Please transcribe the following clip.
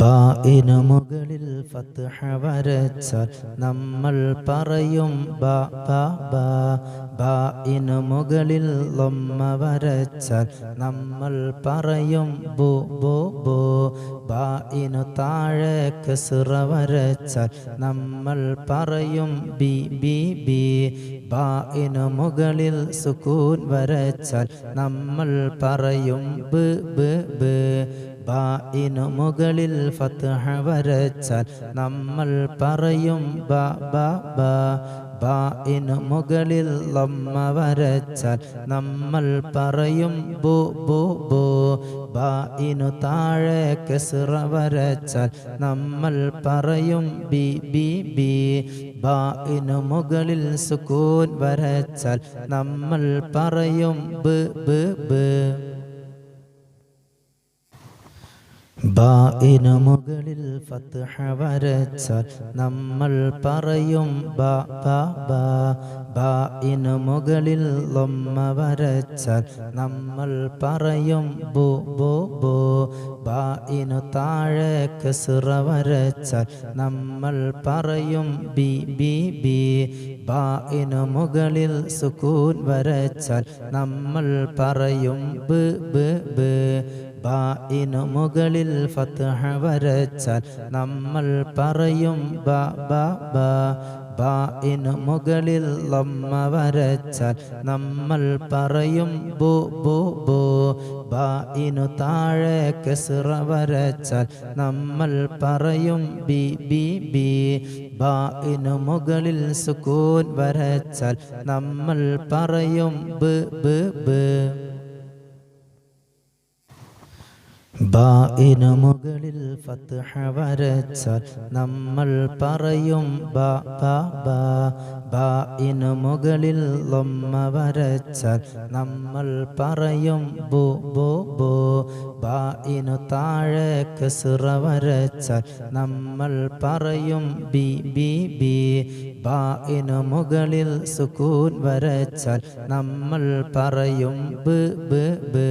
ബായിനു മുകളിൽ ഫത്ഹ വരച്ചാൽ നമ്മൾ പറയും ബാ ബാ ബാ. ബാഇനു മുകളിൽ ലൊമ്മ വരച്ചാൽ നമ്മൾ പറയും ബു ബു ബു. ബായിനു താഴെ കസുറ വരച്ചാൽ നമ്മൾ പറയും ബി ബി ബി. ബായിനു മുകളിൽ സുക്കൂൻ വരച്ചാൽ നമ്മൾ പറയും ബ് ബ് ബ്. ബായിനു മുകളിൽ ഫത്ഹ വരച്ചാൽ നമ്മൾ പറയും ബ ബ ബ. ബായിനു മുകളിൽ ലമ്മ വരച്ചാൽ നമ്മൾ പറയും ബു ബു ബു. ബായിനു താഴെ കെസ്റ വരച്ചാൽ നമ്മൾ പറയും ബി ബി ബി. ബായിനു മുകളിൽ സുക്കൂൻ വരച്ചാൽ നമ്മൾ പറയും ബ് ബ് ബ്. ബായിനു മുകളിൽ ഫത്ഹ വരച്ചാൽ നമ്മൾ പറയും ബാ ബാ ബാ. ബായിനു മുകളിൽ ലൊമ്മ വരച്ചാൽ നമ്മൾ പറയും ബു ബു ബു. ബായിനു താഴെ കസുറ വരച്ചാൽ നമ്മൾ പറയും ബി ബി ബി. ബായിനു മുകളിൽ സുക്കൂൻ വരച്ചാൽ നമ്മൾ പറയും ബ് ബ് ബ്. ബായിനു മുകളിൽ ഫത്ഹ വരച്ചാൽ നമ്മൾ പറയും ബ ബ മുകളിൽ ലമ്മ വരച്ചാൽ നമ്മൾ പറയും ബു ബു ബു. ബായിനു താഴെ കെസ്റ വരച്ചാൽ നമ്മൾ പറയും ബി ബി ബി. ബായിനു മുകളിൽ സുക്കൂൻ വരച്ചാൽ നമ്മൾ പറയും ബ ബ ബ്. ബായിനു മുകളിൽ ഫത്ഹ നമ്മൾ പറയും ബ മുകളിൽ ലൊമ്മ വരച്ചാൽ നമ്മൾ പറയും ബു ബു ബു. ബാഇനു താഴെ കസുറ വരച്ചാൽ നമ്മൾ പറയും ബി ബി ബി. ബാഇനു മുകളിൽ സുക്കൂൻ വരച്ചാൽ നമ്മൾ പറയും ബ് ബ് ബ്.